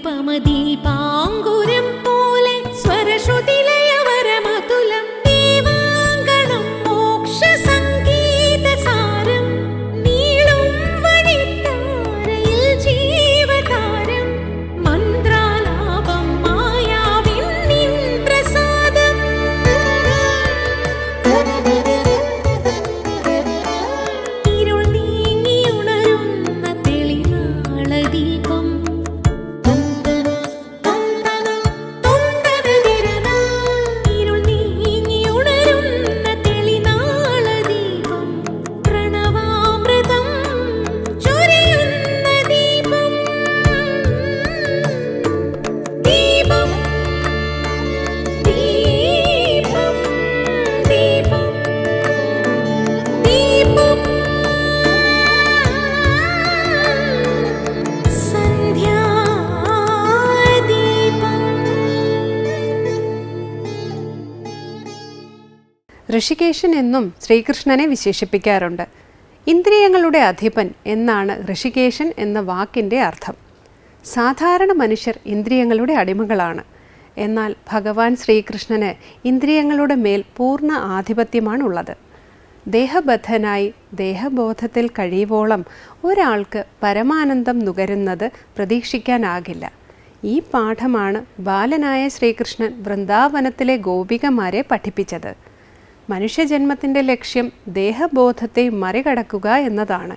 നിരുപമദീപാങ്കുരം ഋഷികേശൻ എന്നും ശ്രീകൃഷ്ണനെ വിശേഷിപ്പിക്കാറുണ്ട്. ഇന്ദ്രിയങ്ങളുടെ അധിപൻ എന്നാണ് ഋഷികേശൻ എന്ന വാക്കിന്റെ അർത്ഥം. സാധാരണ മനുഷ്യർ ഇന്ദ്രിയങ്ങളുടെ അടിമകളാണ്. എന്നാൽ ഭഗവാൻ ശ്രീകൃഷ്ണന് ഇന്ദ്രിയങ്ങളുടെ മേൽ പൂർണ ആധിപത്യമാണുള്ളത്. ദേഹബദ്ധനായി ദേഹബോധത്തിൽ കഴിയുവോളം ഒരാൾക്ക് പരമാനന്ദം നുകരുന്നത് പ്രതീക്ഷിക്കാനാകില്ല. ഈ പാഠമാണ് ബാലനായ ശ്രീകൃഷ്ണൻ വൃന്ദാവനത്തിലെ ഗോപികമാരെ പഠിപ്പിച്ചത്. മനുഷ്യജന്മത്തിന്റെ ലക്ഷ്യം ദേഹബോധത്തെ മറികടക്കുക എന്നതാണ്.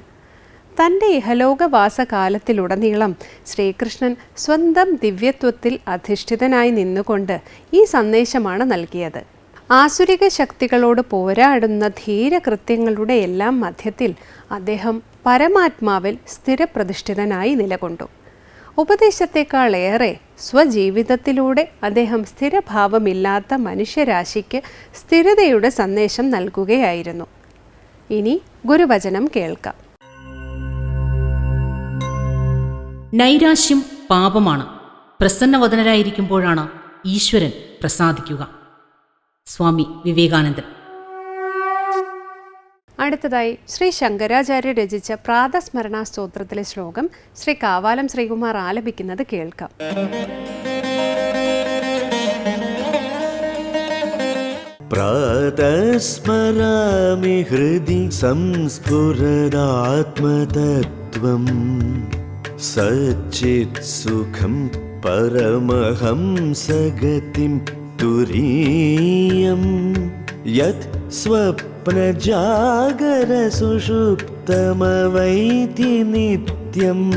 തന്റെ ഇഹലോകവാസകാലത്തിലുടനീളം ശ്രീകൃഷ്ണൻ സ്വന്തം ദിവ്യത്വത്തിൽ അധിഷ്ഠിതനായി നിന്നുകൊണ്ട് ഈ സന്ദേശമാണ് നൽകിയത്. ആസുരിക ശക്തികളോട് പോരാടുന്ന ധീരകൃത്യങ്ങളുടെ എല്ലാം മധ്യത്തിൽ അദ്ദേഹം പരമാത്മാവിൽ സ്ഥിരപ്രതിഷ്ഠിതനായി നിലകൊണ്ടു. ഉപദേശത്തെക്കാളേറെ സ്വജീവിതത്തിലൂടെ അദ്ദേഹം സ്ഥിരഭാവമില്ലാത്ത മനുഷ്യരാശിക്ക് സ്ഥിരതയുടെ സന്ദേശം നൽകുകയായിരുന്നു. ഇനി ഗുരുവചനം കേൾക്കാം. നൈരാശ്യം പാപമാണ്. പ്രസന്നവദനരായിരിക്കുമ്പോഴാണ് ഈശ്വരൻ പ്രസാദിക്കുക. സ്വാമി വിവേകാനന്ദൻ. അടുത്തതായി ശ്രീ ശങ്കരാചാര്യ രചിച്ച പ്രാതസ്മരണ സ്തോത്രത്തിലെ ശ്ലോകം ശ്രീ കാവാലം ശ്രീകുമാർ ആലപിക്കുന്നത് കേൾക്കാം प्रातस्मरामि हृदि संस्फुरदात्मतत्त्वम् सच्चित्सुखं परमहंसगतिं तुरीयं यत् स्वप्नजागरसुषुप्तमवैति नित्यम्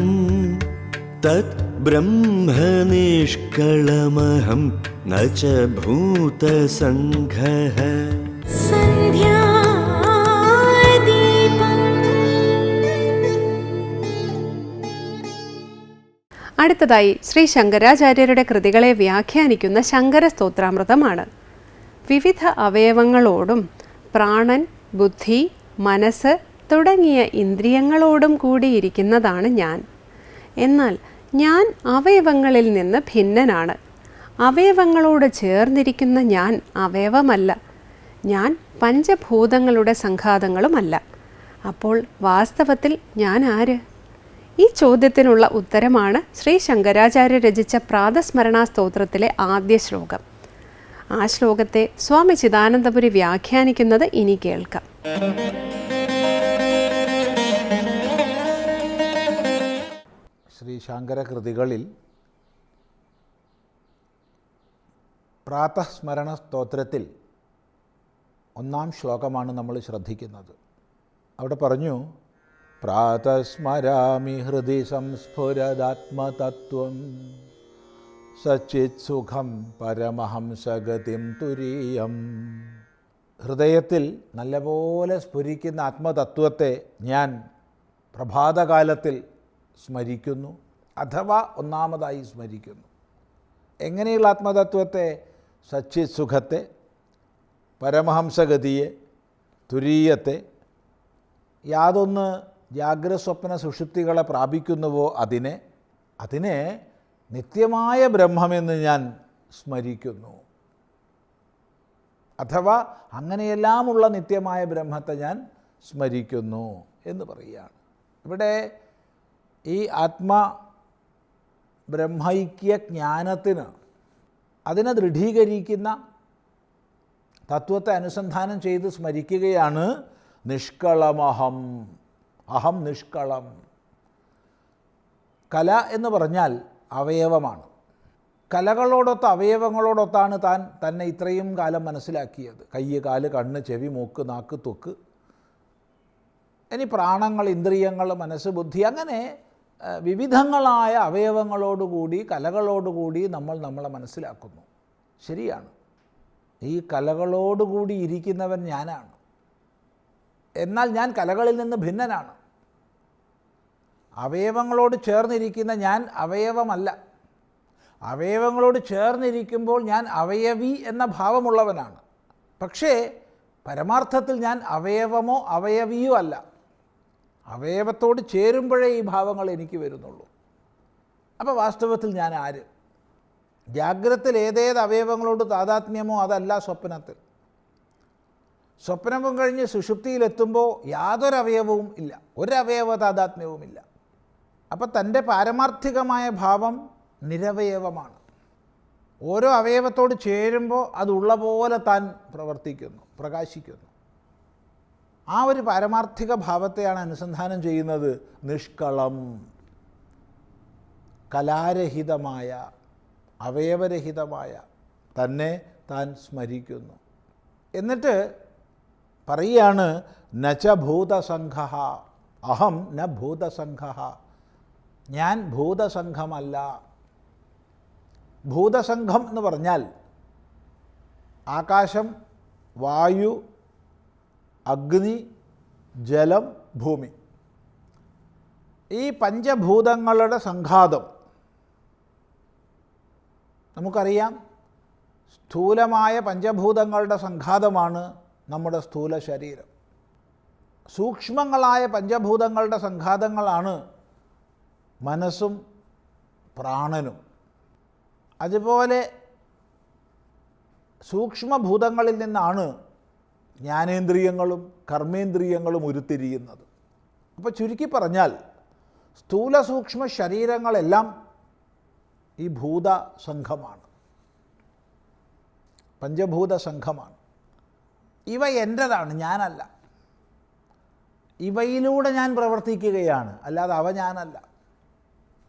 तत् ब्रह्मनिष्कळमहं न च भूतसङ्घः അടുത്തതായി ശ്രീ ശങ്കരാചാര്യരുടെ കൃതികളെ വ്യാഖ്യാനിക്കുന്ന ശങ്കര സ്തോത്രാമൃതമാണ് വിവിധ അവയവങ്ങളോടും പ്രാണൻ ബുദ്ധി മനസ്സ് തുടങ്ങിയ ഇന്ദ്രിയങ്ങളോടും കൂടിയിരിക്കുന്നതാണ് ഞാൻ. എന്നാൽ ഞാൻ അവയവങ്ങളിൽ നിന്ന് ഭിന്നനാണ്. അവയവങ്ങളോട് ചേർന്നിരിക്കുന്ന ഞാൻ അവയവമല്ല. ഞാൻ പഞ്ചഭൂതങ്ങളുടെ സംഘാതങ്ങളുമല്ല. അപ്പോൾ വാസ്തവത്തിൽ ഞാൻ ആര്? ഈ ചോദ്യത്തിനുള്ള ഉത്തരമാണ് ശ്രീ ശങ്കരാചാര്യ രചിച്ച പ്രാതസ്മരണാ സ്തോത്രത്തിലെ ആദ്യ ശ്ലോകം. ആ ശ്ലോകത്തെ സ്വാമി ചിദാനന്ദപുരി വ്യാഖ്യാനിക്കുന്നത് ഇനി കേൾക്കാം. ശ്രീ ശങ്കര കൃതികളിൽ പ്രാതസ്മരണ സ്തോത്രത്തിൽ ഒന്നാം ശ്ലോകമാണ് നമ്മൾ ശ്രദ്ധിക്കുന്നത്. അവിടെ പറഞ്ഞു പ്രാതസ്മരാമി ഹൃദി സംസ്ഫുരദാത്മതത്വം സച്ചിത് സുഖം പരമഹംസഗതിം തുരീയം. ഹൃദയത്തിൽ നല്ലപോലെ സ്ഫുരിക്കുന്ന ആത്മതത്വത്തെ ഞാൻ പ്രഭാതകാലത്തിൽ സ്മരിക്കുന്നു അഥവാ ഒന്നാമതായി സ്മരിക്കുന്നു. എങ്ങനെയുള്ള ആത്മതത്വത്തെ? സച്ചിത് സുഖത്തെ പരമഹംസഗതിയെ തുരീയത്തെ യാതൊന്ന് ജാഗ്രസ്വപ്ന സുഷുപ്തികളെ പ്രാപിക്കുന്നുവോ അതിനെ? അതിനെ നിത്യമായ ബ്രഹ്മമെന്ന് ഞാൻ സ്മരിക്കുന്നു. അഥവാ അങ്ങനെയെല്ലാമുള്ള നിത്യമായ ബ്രഹ്മത്തെ ഞാൻ സ്മരിക്കുന്നു എന്ന് പറയുകയാണ്. ഇവിടെ ഈ ആത്മ ബ്രഹ്മൈക്യ ജ്ഞാനത്തിന് അതിനെ ദൃഢീകരിക്കുന്ന തത്വത്തെ അനുസന്ധാനം ചെയ്ത് സ്മരിക്കുകയാണ് നിഷ്കളമഹം. അഹം നിഷ്കളം. കല എന്ന് പറഞ്ഞാൽ അവയവമാണ്. കലകളോടൊത്ത് അവയവങ്ങളോടൊത്താണ് താൻ തന്നെ ഇത്രയും കാലം മനസ്സിലാക്കിയത്. കയ്യ് കാൽ കണ്ണ് ചെവി മൂക്ക് നാക്ക് തൊക്ക്. ഇനി പ്രാണങ്ങൾ ഇന്ദ്രിയങ്ങൾ മനസ്സ് ബുദ്ധി അങ്ങനെ വിവിധങ്ങളായ അവയവങ്ങളോടുകൂടി കലകളോടുകൂടി നമ്മൾ നമ്മളെ മനസ്സിലാക്കുന്നു. ശരിയാണ്. ഈ കലകളോടുകൂടി ഇരിക്കുന്നവൻ ഞാനാണ്. എന്നാൽ ഞാൻ കലകളിൽ നിന്ന് ഭിന്നനാണ്. അവയവങ്ങളോട് ചേർന്നിരിക്കുന്ന ഞാൻ അവയവമല്ല. അവയവങ്ങളോട് ചേർന്നിരിക്കുമ്പോൾ ഞാൻ അവയവി എന്ന ഭാവമുള്ളവനാണ്. പക്ഷേ പരമാർത്ഥത്തിൽ ഞാൻ അവയവമോ അവയവിയോ അല്ല. അവയവത്തോട് ചേരുമ്പോഴേ ഈ ഭാവങ്ങൾ എനിക്ക് വരുന്നുള്ളൂ. അപ്പോൾ വാസ്തവത്തിൽ ഞാൻ ആര്? ജാഗ്രത്തിൽ ഏതേത് അവയവങ്ങളോട് താതാത്മ്യമോ അതല്ല സ്വപ്നത്തിൽ. സ്വപ്നവും കഴിഞ്ഞ് സുഷുപ്തിയിലെത്തുമ്പോൾ യാതൊരവയവവും ഇല്ല. ഒരവയവ താതാത്മ്യവുമില്ല. അപ്പം തന്റെ പാരമാർത്ഥികമായ ഭാവം നിരവയവമാണ്. ഓരോ അവയവത്തോട് ചേരുമ്പോൾ അതുള്ള പോലെ താൻ പ്രവർത്തിക്കുന്നു പ്രകാശിക്കുന്നു. ആ ഒരു പാരമാർത്ഥിക ഭാവത്തെയാണ് അനുസന്ധാനം ചെയ്യുന്നത് നിഷ്കളം കലാരഹിതമായ അവയവരഹിതമായ തന്നെ താൻ സ്മരിക്കുന്നു. എന്നിട്ട് പറയുകയാണ് നച ഭൂതസംഘ അഹം ന ഭൂതസംഘ. ഞാൻ ഭൂതസംഘമല്ല. ഭൂതസംഘം എന്ന് പറഞ്ഞാൽ ആകാശം വായു അഗ്നി ജലം ഭൂമി. ഈ പഞ്ചഭൂതങ്ങളുടെ സംഘാതം നമുക്കറിയാം. സ്ഥൂലമായ പഞ്ചഭൂതങ്ങളുടെ സംഘാതമാണ് നമ്മുടെ സ്ഥൂല ശരീരം. സൂക്ഷ്മങ്ങളായ പഞ്ചഭൂതങ്ങളുടെ സംഘാതങ്ങളാണ് മനസ്സും പ്രാണനും. അതുപോലെ സൂക്ഷ്മഭൂതങ്ങളിൽ നിന്നാണ് ജ്ഞാനേന്ദ്രിയങ്ങളും കർമ്മേന്ദ്രിയങ്ങളും ഉരുത്തിരിയുന്നത്. അപ്പോൾ ചുരുക്കി പറഞ്ഞാൽ സ്ഥൂല സൂക്ഷ്മ ശരീരങ്ങളെല്ലാം ഈ ഭൂത സംഘമാണ്. പഞ്ചഭൂത സംഘമാണ്. ഇവ എന്റെതാണ് ഞാനല്ല. ഇവയിലൂടെ ഞാൻ പ്രവർത്തിക്കുകയാണ് അല്ലാതെ അവ ഞാനല്ല.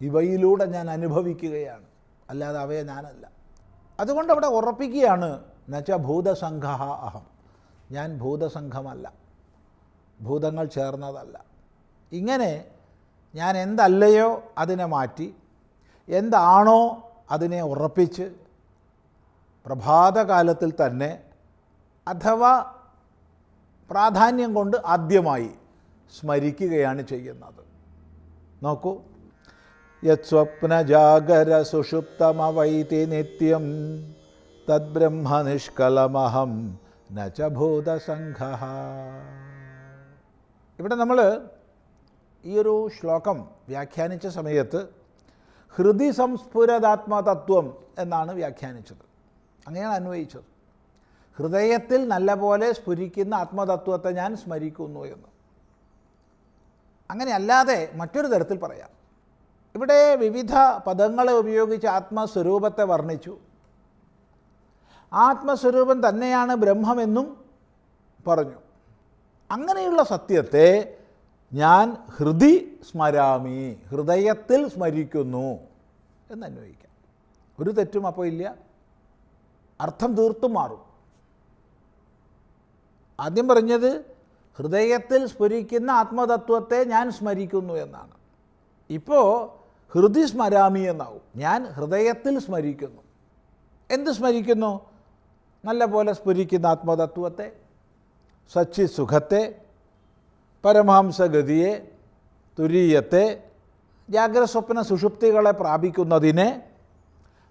ഇവയിലൂടെ ഞാൻ അനുഭവിക്കുകയാണ്. അല്ലാതെ അവയെ ഞാനല്ല. അതുകൊണ്ട് അവിടെ ഉറപ്പിക്കുകയാണ് എന്നുവെച്ചാൽ ഭൂതസംഘ അഹം. ഞാൻ ഭൂതസംഘമല്ല. ഭൂതങ്ങൾ ചേർന്നതല്ല. ഇങ്ങനെ ഞാൻ എന്തല്ലയോ അതിനെ മാറ്റി എന്താണോ അതിനെ ഉറപ്പിച്ച് പ്രഭാതകാലത്തിൽ തന്നെ അഥവാ പ്രാധാന്യം കൊണ്ട് ആദ്യമായി സ്മരിക്കുകയാണ് ചെയ്യുന്നത്. നോക്കൂ യത്സ്വപ്നജാഗര സുഷുപ്തമവൈതി നിത്യം തദ്ബ്രഹ്മനിഷ്കലമഹം നചഭൂതസംഘ ഇവിടെ നമ്മൾ ഈ ഒരു ശ്ലോകം വ്യാഖ്യാനിച്ച സമയത്ത് ഹൃദി സംസ്ഫുരതാത്മതത്വം എന്നാണ് വ്യാഖ്യാനിച്ചത്. അങ്ങനെയാണ് അന്വയിച്ചത്. ഹൃദയത്തിൽ നല്ലപോലെ സ്ഫുരിക്കുന്ന ആത്മതത്വത്തെ ഞാൻ സ്മരിക്കുന്നു എന്ന്. അങ്ങനെയല്ലാതെ മറ്റൊരു തരത്തിൽ പറയാം. ഇവിടെ വിവിധ പദങ്ങളെ ഉപയോഗിച്ച് ആത്മസ്വരൂപത്തെ വർണിച്ചു. ആത്മസ്വരൂപം തന്നെയാണ് ബ്രഹ്മമെന്നും പറഞ്ഞു. അങ്ങനെയുള്ള സത്യത്തെ ഞാൻ ഹൃദി സ്മരാമി ഹൃദയത്തിൽ സ്മരിക്കുന്നു എന്ന് അന്വയിക്കാം ഒരു തെറ്റും അപ്പോൾ ഇല്ല. അർത്ഥം തീർത്തും മാറും. ആദ്യം പറഞ്ഞത് ഹൃദയത്തിൽ സ്ഫുരിക്കുന്ന ആത്മതത്വത്തെ ഞാൻ സ്മരിക്കുന്നു എന്നാണ്. ഇപ്പോൾ ഹൃദി സ്മരാമി എന്നാവും. ഞാൻ ഹൃദയത്തിൽ സ്മരിക്കുന്നു. എന്ത് സ്മരിക്കുന്നു? നല്ല പോലെ സ്ഫുരിക്കുന്ന ആത്മതത്വത്തെ സച്ചി സുഖത്തെ പരമഹംസഗതിയെ തുരീയത്തെ ജാഗ്രസ്വപ്ന സുഷുപ്തികളെ പ്രാപിക്കുന്നതിനെ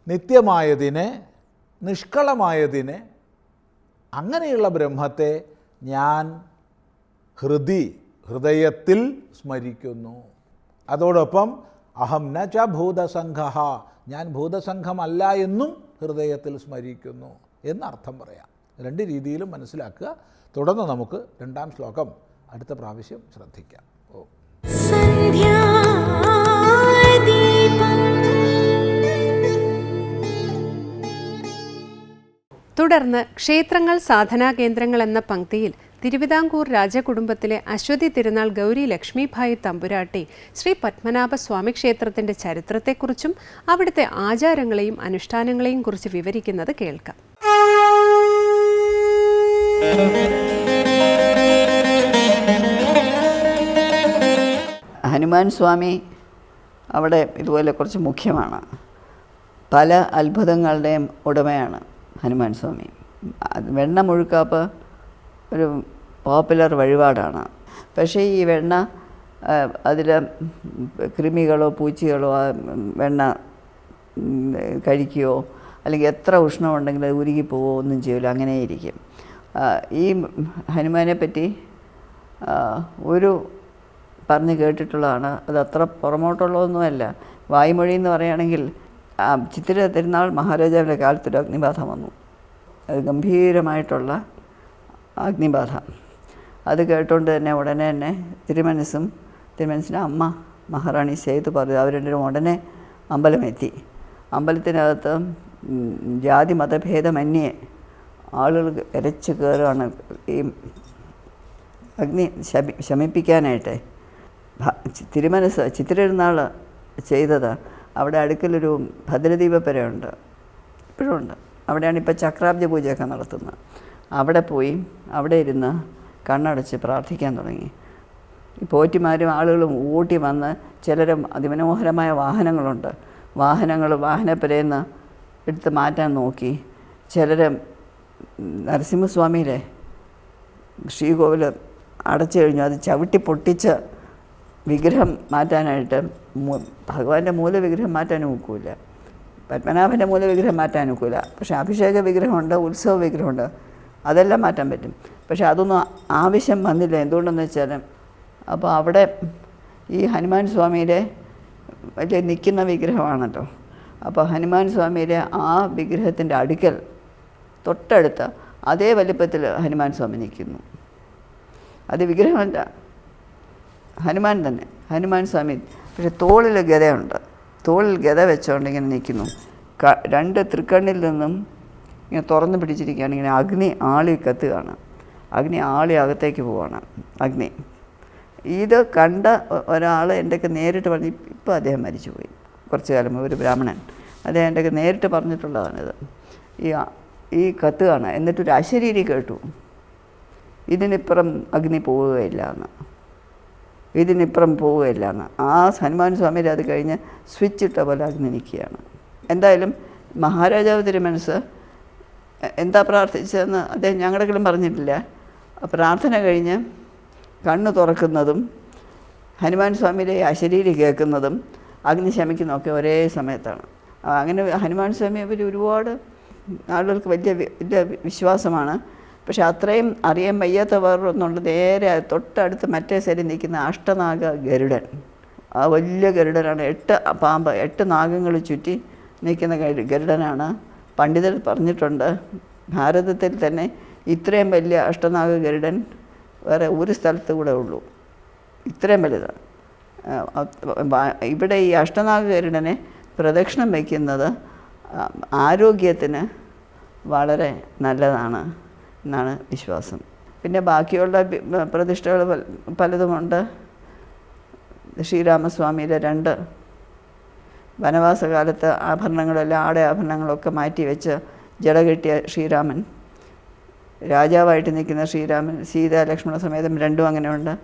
നിത്യമായതിനെ നിഷ്കളമായതിനെ അങ്ങനെയുള്ള ബ്രഹ്മത്തെ ഞാൻ ഹൃദി ഹൃദയത്തിൽ സ്മരിക്കുന്നു. അതോടൊപ്പം അഹം ന ച ഭൂതസംഘ. ഞാൻ ഭൂതസംഘമല്ല എന്നും ഹൃദയത്തിൽ സ്മരിക്കുന്നു എന്നർത്ഥം പറയാം. രണ്ട് രീതിയിലും മനസ്സിലാക്കുക. തുടർന്ന് നമുക്ക് രണ്ടാം ശ്ലോകം അടുത്ത പ്രാവശ്യം ശ്രദ്ധിക്കാം. ഓ. തുടർന്ന് ക്ഷേത്രങ്ങൾ സാധനാ കേന്ദ്രങ്ങൾ എന്ന പങ്ക്തിയിൽ തിരുവിതാംകൂർ രാജകുടുംബത്തിലെ അശ്വതി തിരുനാൾ ഗൗരി ലക്ഷ്മിഭായി തമ്പുരാട്ടി ശ്രീ പത്മനാഭ സ്വാമി ക്ഷേത്രത്തിന്റെ ചരിത്രത്തെക്കുറിച്ചും അവിടുത്തെ ആചാരങ്ങളെയും അനുഷ്ഠാനങ്ങളെയും കുറിച്ച് വിവരിക്കുന്നത് കേൾക്കാം. ഹനുമാൻ സ്വാമി അവിടെ ഇതുപോലെ കുറച്ച് മുഖ്യമാണ്. പല അത്ഭുതങ്ങളുടെയും ഉടമയാണ് ഹനുമാൻ സ്വാമി. വെണ്ണ മുഴുക്കാപ്പ് ഒരു പോപ്പുലർ വഴിപാടാണ്. പക്ഷേ ഈ വെണ്ണ അതിൽ കൃമികളോ പൂച്ചകളോ വെണ്ണ കഴിക്കുകയോ അല്ലെങ്കിൽ എത്ര ഉഷ്ണമുണ്ടെങ്കിൽ അത് ഉരുകിപ്പോവോ പോവോ ഒന്നും ചെയ്യില്ല അങ്ങനെ ഇരിക്കും ഈ ഹനുമാനെ പറ്റി ഒരു പറഞ്ഞ് കേട്ടിട്ടുള്ളതാണ്. അത് അത്ര പുറമോട്ടുള്ളതൊന്നുമല്ല. വായ്മൊഴി എന്ന് പറയുകയാണെങ്കിൽ ചിത്തിര തിരുനാൾ മഹാരാജാവിന്റെ കാലത്തൊരു അഗ്നിബാധ വന്നു. അത് ഗംഭീരമായിട്ടുള്ള അഗ്നിബാധ. അത് കേട്ടുകൊണ്ട് തന്നെ ഉടനെ തന്നെ തിരുമനസ്സും തിരുമനസിന്റെ അമ്മ മഹാറാണി ചെയ്ത് പറഞ്ഞു അവർ രണ്ടുപേരും ഉടനെ അമ്പലമെത്തി. അമ്പലത്തിനകത്ത് ജാതി മതഭേദമന്യേ ആളുകൾ ഇരച്ചു കയറുകയാണ്. ഈ അഗ്നി ശമി ശമിപ്പിക്കാനായിട്ട്. തിരുമനസ് ചിത്തിരനാൾ ചെയ്തത് അവിടെ അടുക്കലൊരു ഭദ്രദീപപ്പരയുണ്ട് ഇപ്പോഴും ഉണ്ട്. അവിടെയാണ് ഇപ്പോൾ ചക്രാബ്ജ പൂജയൊക്കെ നടത്തുന്നത്. അവിടെ പോയി അവിടെ ഇരുന്ന് കണ്ണടച്ച് പ്രാർത്ഥിക്കാൻ തുടങ്ങി. പോറ്റിമാരും ആളുകളും ഊട്ടി വന്ന് ചിലരും അതിമനോഹരമായ വാഹനങ്ങളുണ്ട്. വാഹനങ്ങൾ വാഹനപ്പുരയെന്ന് എടുത്ത് മാറ്റാൻ നോക്കി. ചിലർ നരസിംഹസ്വാമിയിലെ ശ്രീകോവിൽ അടച്ചു കഴിഞ്ഞു. അത് ചവിട്ടി പൊട്ടിച്ച് വിഗ്രഹം മാറ്റാനായിട്ട് ഭഗവാന്റെ മൂലവിഗ്രഹം മാറ്റാൻ ഒക്കില്ല. പത്മനാഭന്റെ മൂലവിഗ്രഹം മാറ്റാൻ ഒക്കില്ല. പക്ഷേ അഭിഷേക വിഗ്രഹമുണ്ട് ഉത്സവ വിഗ്രഹമുണ്ട്. അതെല്ലാം മാറ്റാൻ പറ്റും. പക്ഷേ അതൊന്നും ആവശ്യം വന്നില്ല. എന്തുകൊണ്ടെന്ന് വെച്ചാൽ അപ്പോൾ അവിടെ ഈ ഹനുമാൻ സ്വാമിയുടെ വലിയ നിൽക്കുന്ന വിഗ്രഹമാണല്ലോ. അപ്പോൾ ഹനുമാൻ സ്വാമിയുടെ ആ വിഗ്രഹത്തിന്റെ അടുക്കൽ തൊട്ടടുത്ത് അതേ വലിപ്പത്തിൽ ഹനുമാൻ സ്വാമി നിൽക്കുന്നു. അത് വിഗ്രഹമല്ല. ഹനുമാൻ തന്നെ. ഹനുമാൻ സ്വാമി പക്ഷെ തോളിൽ ഗതയുണ്ട്. തോളിൽ ഗത വെച്ചുകൊണ്ട് ഇങ്ങനെ നിൽക്കുന്നു. രണ്ട് തൃക്കണ്ണിൽ നിന്നും ഇങ്ങനെ തുറന്ന് പിടിച്ചിരിക്കുകയാണ്. ഇങ്ങനെ അഗ്നി ആളി കത്തുകയാണ്. അഗ്നി ആളി അകത്തേക്ക് പോവാണ്. അഗ്നി. ഇത് കണ്ട ഒരാൾ എന്റെയൊക്കെ നേരിട്ട് പറഞ്ഞ് ഇപ്പോൾ അദ്ദേഹം മരിച്ചുപോയി. കുറച്ച് കാലം ഒരു ബ്രാഹ്മണൻ. അദ്ദേഹം എന്റെയൊക്കെ നേരിട്ട് പറഞ്ഞിട്ടുള്ളതാണിത്. ഈ ഈ കത്തുകയാണ് എന്നിട്ടൊരു അശരീരി കേട്ടു. ഇതിനിപ്പുറം അഗ്നി പോവുകയില്ല എന്ന് ഇതിനിപ്പുറം പോവുകയില്ല എന്ന് ആ ഹനുമാൻ സ്വാമിയുടെ അത് കഴിഞ്ഞ് സ്വിച്ച് ഇട്ട പോലെ അഗ്നി നിൽക്കുകയാണ്. എന്തായാലും മഹാരാജാവ് തിരുമനസ് എന്താ പ്രാർത്ഥിച്ചതെന്ന് അദ്ദേഹം ഞങ്ങളെങ്കിലും പറഞ്ഞിട്ടില്ല? പ്രാർത്ഥന കഴിഞ്ഞ് കണ്ണ് തുറക്കുന്നതും ഹനുമാൻ സ്വാമിയുടെ അശരീരി കേൾക്കുന്നതും അഗ്നി ശമിക്കുന്നതൊക്കെ ഒരേ സമയത്താണ്. അങ്ങനെ ഹനുമാൻ സ്വാമി അവർ ഒരുപാട് ആളുകൾക്ക് വലിയ വലിയ വിശ്വാസമാണ്. പക്ഷേ അത്രയും അറിയാൻ വയ്യാത്ത വേറൊന്നുണ്ട് നേരെ തൊട്ടടുത്ത് മറ്റേ സൈഡിൽ നിൽക്കുന്ന അഷ്ടനാഗ ഗരുഡൻ. ആ വലിയ ഗരുഡനാണ്. എട്ട് പാമ്പ് എട്ട് നാഗങ്ങൾ ചുറ്റി നിൽക്കുന്ന ഗരുഡനാണ്. പണ്ഡിതർ പറഞ്ഞിട്ടുണ്ട് ഭാരതത്തിൽ തന്നെ ഇത്രയും വലിയ അഷ്ടനാഗ ഗരുഡൻ വേറെ ഒരു സ്ഥലത്ത് കൂടെ ഉള്ളൂ. ഇത്രയും വലുതാണ്. ഇവിടെ ഈ അഷ്ടനാഗ ഗരുഡനെ പ്രദക്ഷിണം വയ്ക്കുന്നത് ആരോഗ്യത്തിന് വളരെ നല്ലതാണ് എന്നാണ് വിശ്വാസം. പിന്നെ ബാക്കിയുള്ള പ്രതിഷ്ഠകൾ പലതുമുണ്ട്. ശ്രീരാമസ്വാമിയുടെ രണ്ട് വനവാസകാലത്ത് ആഭരണങ്ങളെല്ലാം ആടെ ആഭരണങ്ങളൊക്കെ മാറ്റി വെച്ച് ജട കെട്ടിയ ശ്രീരാമൻ. രാജാവായിട്ട് നിൽക്കുന്ന ശ്രീരാമൻ സീത ലക്ഷ്മണ സമേതം രണ്ടും അങ്ങനെയുണ്ട്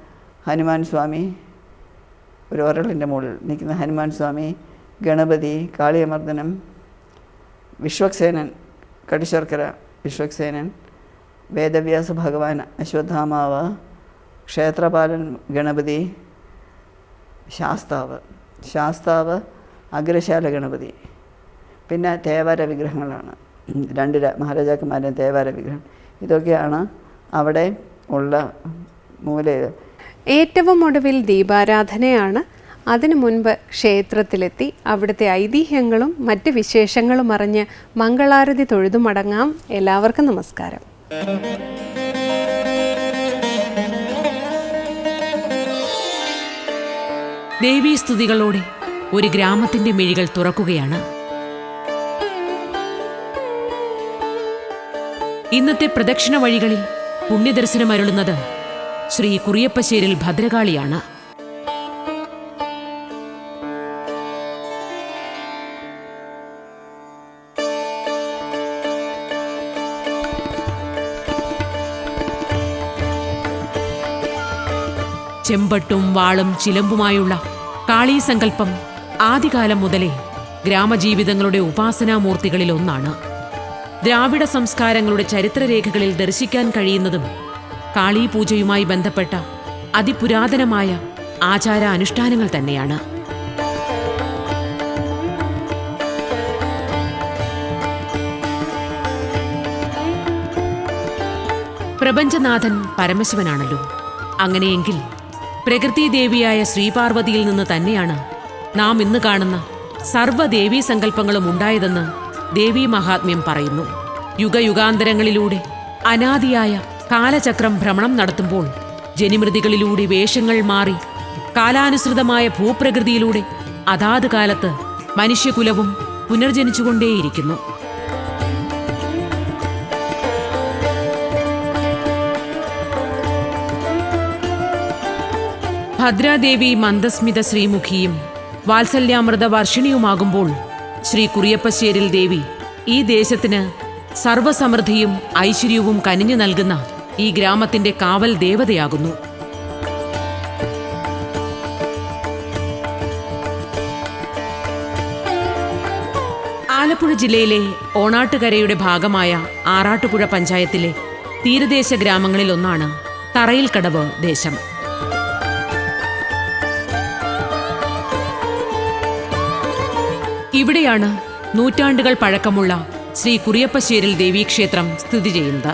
ഹനുമാൻ സ്വാമി ഒരു ഒരളിന്റെ മുകളിൽ നിൽക്കുന്ന ഹനുമാൻ സ്വാമി ഗണപതി കാളിയമർദ്ദനം വിശ്വക്സേനൻ കടിശർക്കര വിശ്വക്സേനൻ വേദവ്യാസ ഭഗവാൻ അശ്വത്ഥാമാവ് ക്ഷേത്രപാലൻ ഗണപതി ശാസ്താവ്. ശാസ്താവ് അഗ്രശാല ഗണപതി. പിന്നെ തേവാര വിഗ്രഹങ്ങളാണ്. രണ്ട് മഹാരാജാക്കന്മാരുടെ തേവാര വിഗ്രഹം. ഇതൊക്കെയാണ് അവിടെ ഉള്ള മൂല. ഏറ്റവും ഒടുവിൽ ദീപാരാധനയാണ്. അതിനു മുൻപ് ക്ഷേത്രത്തിലെത്തി അവിടുത്തെ ഐതിഹ്യങ്ങളും മറ്റ് വിശേഷങ്ങളും അറിഞ്ഞ് മംഗളാരതി തൊഴുതു മടങ്ങാം എല്ലാവർക്കും നമസ്കാരം. ദേവീസ്തുതികളോടെ ഒരു ഗ്രാമത്തിന്റെ മിഴികൾ തുറക്കുകയാണ് ഇന്നത്തെ പ്രദക്ഷിണ വഴികളിൽ പുണ്യദർശനം അരുളുന്നത് ശ്രീ കുറിയപ്പശ്ശേരിൽ ഭദ്രകാളിയാണ്. ചെമ്പട്ടും വാളും ചിലമ്പുമായുള്ള കാളീസങ്കല്പം ആദ്യകാലം മുതലേ ഗ്രാമജീവിതങ്ങളുടെ ഉപാസനാമൂർത്തികളിൽ ഒന്നാണ്. ദ്രാവിഡ സംസ്കാരങ്ങളുടെ ചരിത്രരേഖകളിൽ ദർശിക്കാൻ കഴിയുന്നതും കാളീപൂജയുമായി ബന്ധപ്പെട്ട അതിപുരാതനമായ ആചാര അനുഷ്ഠാനങ്ങൾ തന്നെയാണ്. പ്രപഞ്ചനാഥൻ പരമശിവനാണല്ലോ. അങ്ങനെയെങ്കിൽ പ്രകൃതി ദേവിയായ ശ്രീപാർവതിയിൽ നിന്ന് തന്നെയാണ് നാം ഇന്ന് കാണുന്ന സർവദേവീ സങ്കല്പങ്ങളും ഉണ്ടായതെന്ന് ദേവീ മഹാത്മ്യം പറയുന്നു. യുഗയുഗാന്തരങ്ങളിലൂടെ അനാദിയായ കാലചക്രം ഭ്രമണം നടത്തുമ്പോൾ ജനിമൃതികളിലൂടെ വേഷങ്ങൾ മാറി കാലാനുസൃതമായ ഭൂപ്രകൃതിയിലൂടെ അതാത് കാലത്ത് മനുഷ്യകുലവും പുനർജനിച്ചുകൊണ്ടേയിരിക്കുന്നു. ഭദ്രാദേവി മന്ദസ്മിത ശ്രീമുഖിയും വാത്സല്യാമൃത വർഷിണിയുമാകുമ്പോൾ ശ്രീ കുറിയപ്പശ്ശേരിൽ ദേവി ഈ ദേശത്തിന് സർവസമൃദ്ധിയും ഐശ്വര്യവും കനിഞ്ഞു നൽകുന്ന ഈ ഗ്രാമത്തിന്റെ കാവൽ ദേവതയാകുന്നു. ആലപ്പുഴ ജില്ലയിലെ ഓണാട്ടുകരയുടെ ഭാഗമായ ആറാട്ടുപുഴ പഞ്ചായത്തിലെ തീരദേശ ഗ്രാമങ്ങളിൽ ഒന്നാണ് തറയിൽക്കടവ് ദേശം. ഇവിടെയാണ് നൂറ്റാണ്ടുകൾ പഴക്കമുള്ള ശ്രീ കുറിയപ്പശ്ശേരിൽ ദേവീക്ഷേത്രം സ്ഥിതി ചെയ്യുന്നത്.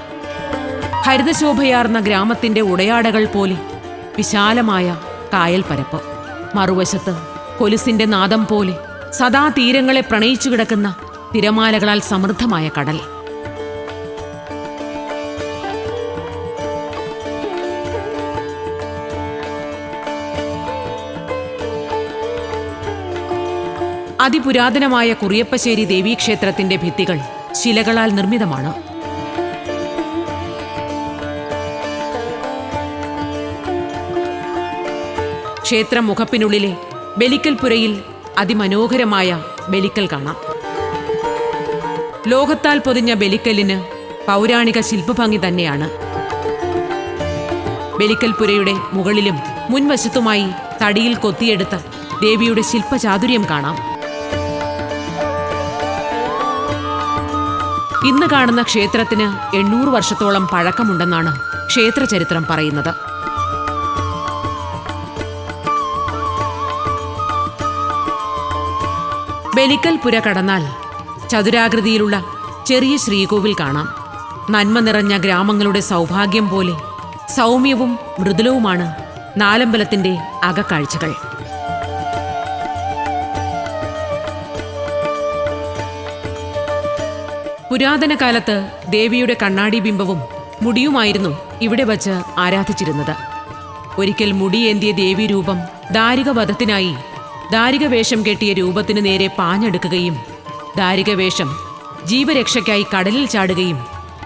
ഹരിതശോഭയാർന്ന ഗ്രാമത്തിന്റെ ഉടയാടകൾ പോലെ വിശാലമായ കായൽ പരപ്പ് മറുവശത്ത് കൊലുസിന്റെ നാദം പോലെ സദാ തീരങ്ങളെ പ്രണയിച്ചു കിടക്കുന്ന തിരമാലകളാൽ സമൃദ്ധമായ കടൽ. അതിപുരാതനമായ കുറിയപ്പശ്ശേരി ദേവീക്ഷേത്രത്തിന്റെ ഭിത്തികൾ ശിലകളാൽ നിർമ്മിതമാണ്. ക്ഷേത്ര മുഖപ്പിനുള്ളിലെ ബലിക്കൽ പുരയിൽ അതിമനോഹരമായ ബലിക്കൽ കാണാം. ലോകത്താൽ പൊതിഞ്ഞ ബലിക്കലിന് പൗരാണിക ശില്പഭംഗി തന്നെയാണ്. ബലിക്കൽപുരയുടെ മുകളിലും മുൻവശത്തുമായി തടിയിൽ കൊത്തിയെടുത്ത ദേവിയുടെ ശില്പചാതുര്യം കാണാം. ഇന്ന് കാണുന്ന ക്ഷേത്രത്തിന് എണ്ണൂറ് വർഷത്തോളം പഴക്കമുണ്ടെന്നാണ് ക്ഷേത്ര ചരിത്രം പറയുന്നത്. ബലിക്കൽ പുര കടന്നാൽ ചതുരാകൃതിയിലുള്ള ചെറിയ ശ്രീകോവിൽ കാണാം. നന്മ നിറഞ്ഞ ഗ്രാമങ്ങളുടെ സൗഭാഗ്യം പോലെ സൗമ്യവും മൃദുലവുമാണ് നാലമ്പലത്തിന്റെ അകക്കാഴ്ചകൾ. പുരാതന കാലത്ത് ദേവിയുടെ കണ്ണാടി ബിംബവും മുടിയുമായിരുന്നു ഇവിടെ വച്ച് ആരാധിച്ചിരുന്നത്. ഒരിക്കൽ മുടിയേന്തിയ ദേവി രൂപം ദാരികവധത്തിനായി ദാരികവേഷം കെട്ടിയ രൂപത്തിനു നേരെ പാഞ്ഞെടുക്കുകയും ദാരികവേഷം ജീവരക്ഷയ്ക്കായി കടലിൽ ചാടുകയും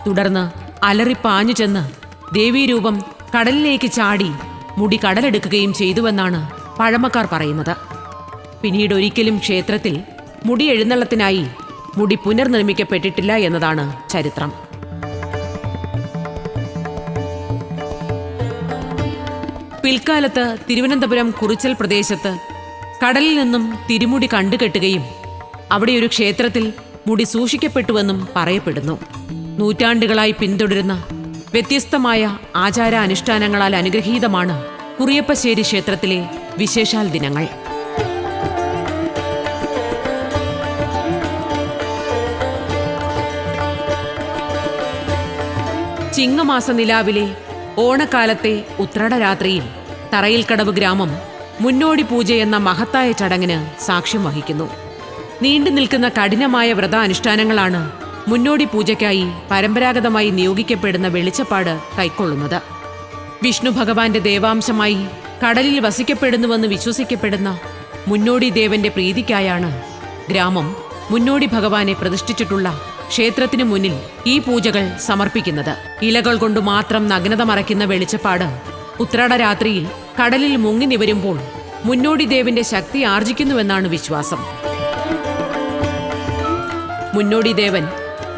തുടർന്ന് അലറിപ്പാഞ്ഞു ചെന്ന് ദേവീരൂപം കടലിലേക്ക് ചാടി മുടി കടലെടുക്കുകയും ചെയ്തുവെന്നാണ് പഴമക്കാർ പറയുന്നത്. പിന്നീട് ഒരിക്കലും ക്ഷേത്രത്തിൽ മുടി എഴുന്നള്ളത്തിനായി മുടി പുനർനിർമ്മിക്കപ്പെട്ടിട്ടില്ല എന്നതാണ് ചരിത്രം. പിൽക്കാലത്ത് തിരുവനന്തപുരം കുറിച്ചൽ പ്രദേശത്ത് കടലിൽ നിന്നും തിരുമുടി കണ്ടുകെട്ടുകയും അവിടെ ഒരു ക്ഷേത്രത്തിൽ മുടി സൂക്ഷിക്കപ്പെട്ടുവെന്നും പറയപ്പെടുന്നു. നൂറ്റാണ്ടുകളായി പിന്തുടരുന്ന വ്യത്യസ്തമായ ആചാരാനുഷ്ഠാനങ്ങളാൽ അനുഗ്രഹീതമാണ് കുറിയപ്പശ്ശേരി ക്ഷേത്രത്തിലെ വിശേഷാൽ ദിനങ്ങൾ. ചിങ്ങമാസ നിലാവിലെ ഓണക്കാലത്തെ ഉത്രട രാത്രിയിൽ തറയിൽക്കടവ് ഗ്രാമം മുന്നോടി പൂജ എന്ന മഹത്തായ ചടങ്ങിന് സാക്ഷ്യം വഹിക്കുന്നു. നീണ്ടു നിൽക്കുന്ന കഠിനമായ വ്രതാനുഷ്ഠാനങ്ങളാണ് മുന്നോടി പൂജയ്ക്കായി പരമ്പരാഗതമായി നിയോഗിക്കപ്പെടുന്ന വെളിച്ചപ്പാട് കൈക്കൊള്ളുന്നത്. വിഷ്ണു ഭഗവാന്റെ ദേവാംശമായി കടലിൽ വസിക്കപ്പെടുന്നുവെന്ന് വിശ്വസിക്കപ്പെടുന്ന മുന്നോടി ദേവന്റെ പ്രീതിക്കായാണ് ഗ്രാമം മുന്നോടി ഭഗവാനെ പ്രതിഷ്ഠിച്ചിട്ടുള്ള ക്ഷേത്രത്തിനു മുന്നിൽ ഈ പൂജകൾ സമർപ്പിക്കുന്നത്. ഇലകൾ കൊണ്ട് മാത്രം നഗ്നത മറയ്ക്കുന്ന വെളിച്ചപ്പാട്. ഉത്രാട രാത്രിയിൽ കടലിൽ മുങ്ങി നിവരുമ്പോൾ മുന്നോടി ദേവന്റെ ശക്തി ആർജിക്കുന്നുവെന്നാണ് വിശ്വാസം. മുന്നോടി ദേവൻ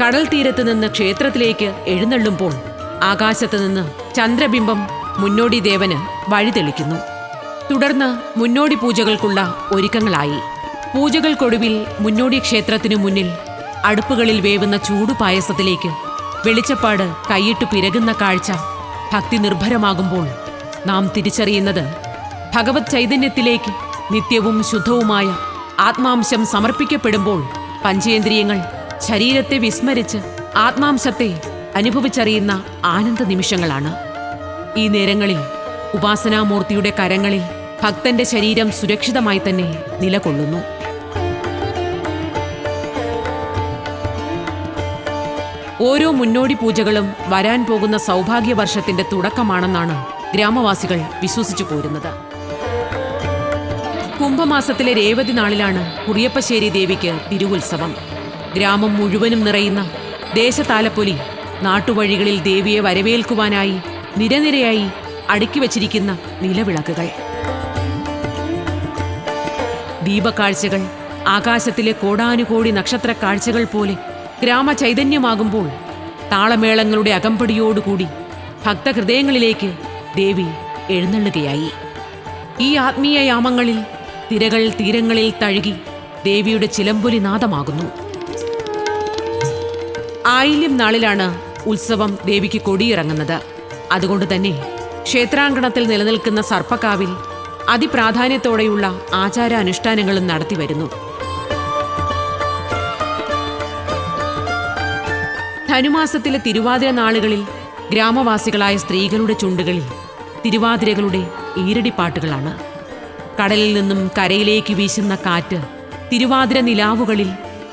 കടൽ തീരത്ത് നിന്ന് ക്ഷേത്രത്തിലേക്ക് എഴുന്നള്ളുമ്പോൾ ആകാശത്ത് നിന്ന് ചന്ദ്രബിംബം മുന്നോടി ദേവന് വഴിതെളിക്കുന്നു. തുടർന്ന് മുന്നോടി പൂജകൾക്കുള്ള ഒരുക്കങ്ങളായി. പൂജകൾക്കൊടുവിൽ മുന്നോടി ക്ഷേത്രത്തിനു മുന്നിൽ അടുപ്പുകളിൽ വേവുന്ന ചൂടു പായസത്തിലേക്ക് വെളിച്ചപ്പാട് കൈയിട്ട് പിരകുന്ന കാഴ്ച ഭക്തി നിർഭരമാകുമ്പോൾ നാം തിരിച്ചറിയുന്നത് ഭഗവത് ചൈതന്യത്തിലേക്ക് നിത്യവും ശുദ്ധവുമായ ആത്മാംശം സമർപ്പിക്കപ്പെടുമ്പോൾ പഞ്ചേന്ദ്രിയങ്ങൾ ശരീരത്തെ വിസ്മരിച്ച് ആത്മാംശത്തെ അനുഭവിച്ചറിയുന്ന ആനന്ദ നിമിഷങ്ങളാണ്. ഈ നേരങ്ങളിൽ ഉപാസനാമൂർത്തിയുടെ കരങ്ങളിൽ ഭക്തന്റെ ശരീരം സുരക്ഷിതമായി തന്നെ നിലകൊള്ളുന്നു. ഓരോ മുന്നോടി പൂജകളും വരാൻ പോകുന്ന സൗഭാഗ്യ വർഷത്തിന്റെ തുടക്കമാണെന്നാണ് ഗ്രാമവാസികൾ വിശ്വസിച്ചു പോരുന്നത്. കുംഭമാസത്തിലെ രേവതി നാളിലാണ് കുറിയപ്പശ്ശേരി ദേവിക്ക് തിരുവുത്സവം. ഗ്രാമം മുഴുവനും നിറയുന്ന ദേശതാലപ്പൊലി നാട്ടുവഴികളിൽ ദേവിയെ വരവേൽക്കുവാനായി നിരനിരയായി അടുക്കി വച്ചിരിക്കുന്ന നിലവിളക്കുകൾ. ദീപക്കാഴ്ചകൾ ആകാശത്തിലെ കോടാനുകോടി നക്ഷത്ര കാഴ്ചകൾ പോലെ ഗ്രാമചൈതന്യമാകുമ്പോൾ താളമേളങ്ങളുടെ അകമ്പടിയോടുകൂടി ഭക്തഹൃദയങ്ങളിലേക്ക് ദേവി എഴുന്നള്ളുകയായി. ഈ ആത്മീയ യാമങ്ങളിൽ തിരകൾ തീരങ്ങളിൽ തഴുകി ദേവിയുടെ ചിലമ്പൊലി നാദമാകുന്നു. ആയില്യം നാളിലാണ് ഉത്സവം ദേവിക്ക് കൊടിയിറങ്ങുന്നത്. അതുകൊണ്ട് തന്നെ ക്ഷേത്രാങ്കണത്തിൽ നിലനിൽക്കുന്ന സർപ്പക്കാവിൽ അതിപ്രാധാന്യത്തോടെയുള്ള ആചാര അനുഷ്ഠാനങ്ങളും നടത്തിവരുന്നു ധനുമാസത്തിലെ തിരുവാതിര നാളുകളിൽ ഗ്രാമവാസികളായ സ്ത്രീകളുടെ ചുണ്ടുകളിൽ തിരുവാതിരകളുടെ ഈരടിപ്പാട്ടുകളാണ്. കടലിൽ നിന്നും കരയിലേക്ക് വീശുന്ന കാറ്റ് തിരുവാതിര നിലാവുകളിൽ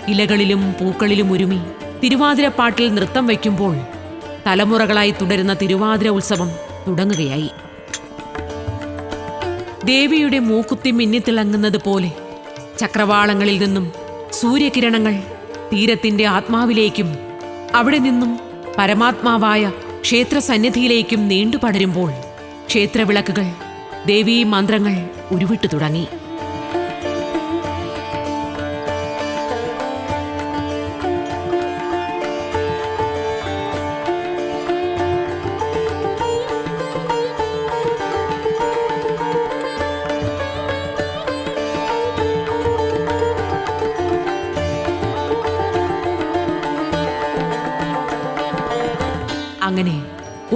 ഇലകളിലും പൂക്കളിലും ഉരുമി തിരുവാതിരപ്പാട്ടിൽ നൃത്തം വയ്ക്കുമ്പോൾ തലമുറകളായി തുടരുന്ന തിരുവാതിര ഉത്സവം തുടങ്ങുകയായി. ദേവിയുടെ മൂക്കുത്തി മിന്നിത്തിളങ്ങുന്നത് പോലെ ചക്രവാളങ്ങളിൽ നിന്നും സൂര്യകിരണങ്ങൾ തീരത്തിന്റെ ആത്മാവിലേക്കും അവിടെ നിന്നും പരമാത്മാവായ ക്ഷേത്ര സന്നിധിയിലേക്കും നീണ്ടു പടരുമ്പോൾ ക്ഷേത്രവിളക്കുകൾ ദേവീ മന്ത്രങ്ങൾ ഉരുവിട്ടു തുടങ്ങി.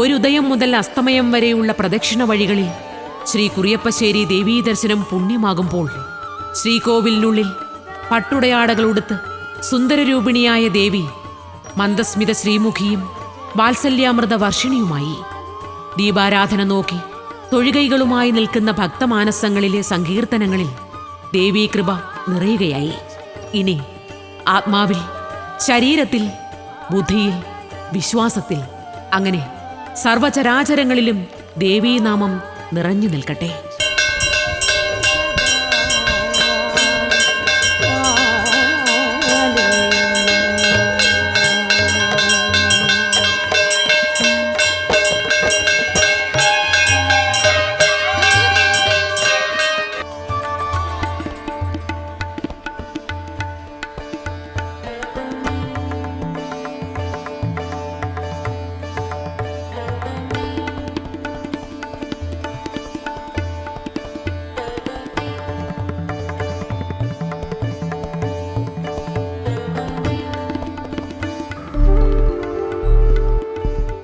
ഒരു ഉദയം മുതൽ അസ്തമയം വരെയുള്ള പ്രദക്ഷിണ വഴികളിൽ ശ്രീ കുറിയപ്പശ്ശേരി ദേവീ ദർശനം പുണ്യമാകുമ്പോൾ ശ്രീകോവിലിനുള്ളിൽ പട്ടുടയാടകളുടുത്ത് സുന്ദരരൂപിണിയായ ദേവി മന്ദസ്മിത ശ്രീമുഖിയും വാത്സല്യാമൃത വർഷിണിയുമായി ദീപാരാധന നോക്കി തൊഴുകൈകളുമായി നിൽക്കുന്ന ഭക്തമാനസങ്ങളിലെ സങ്കീർത്തനങ്ങളിൽ ദേവീകൃപ നിറയുകയായി. ഇനി ആത്മാവിൽ ശരീരത്തിൽ ബുദ്ധിയിൽ വിശ്വാസത്തിൽ അങ്ങനെ സർവചരാചരങ്ങളിലും ദേവീനാമം നിറഞ്ഞു നിൽക്കട്ടെ.